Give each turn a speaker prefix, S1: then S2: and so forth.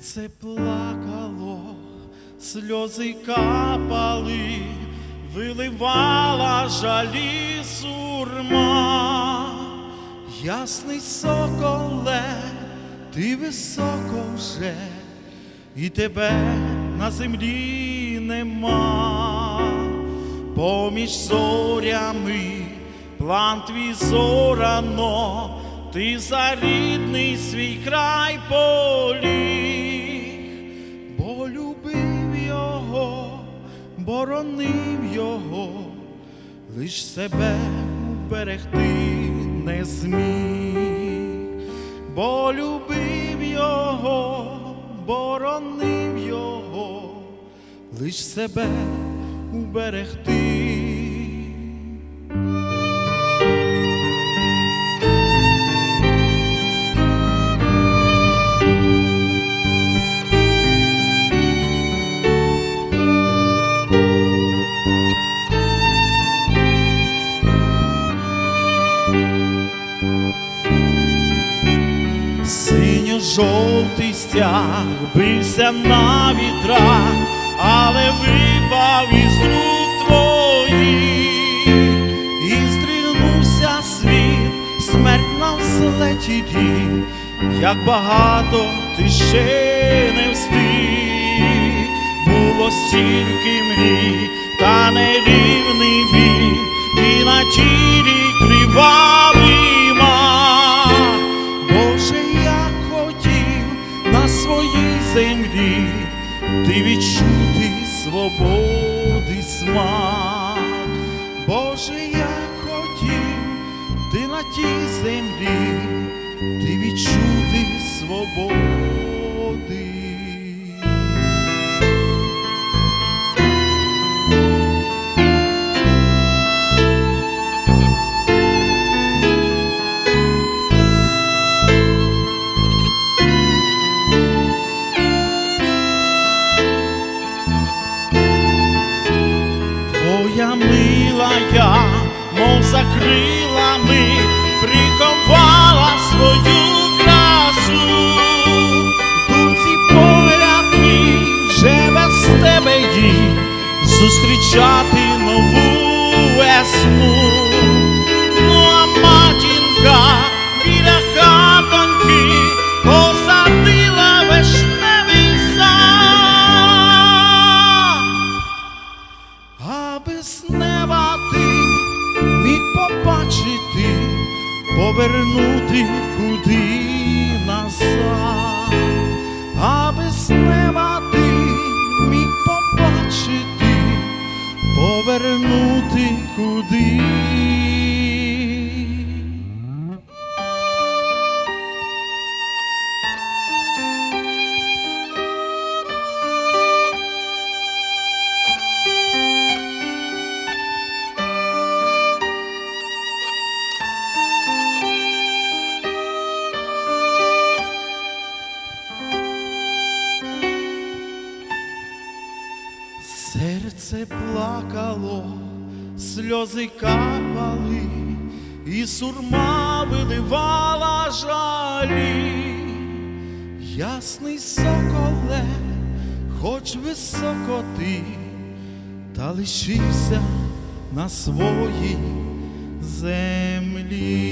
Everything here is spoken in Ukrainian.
S1: Серце плакало, сльози капали, виливала жалі сурма. Ясний соколе, ти високо вже, і тебе на землі нема. Поміж зорями, план твій зорано, ти за рідний свій край поліг, боронив його, лиш себе уберегти не зміг, бо любив його, боронив його, лиш себе уберегти. Синьо-жовтий стяг бився на вітрах, але випав із рук твоїх, і здригнувся світ, смерть на взлеті дій, як багато ти ще не встиг, було стільки мрій, та нерівний бій, і на тілі ти відчути свободи смак. Боже, я хотів ти на тій землі ти відчути свободи. Твоя милая, мов за крилами, приховала свою красу. Думці погляд мій вже без тебе їй зустрічати нову весну. Без неба міг побачити, повернути куди назад, а без неба ти міг побачити, повернути куди. Серце плакало, сльози капали, і сурма виливала жалі. Ясний соколе, хоч високо ти, та лишився на своїй землі.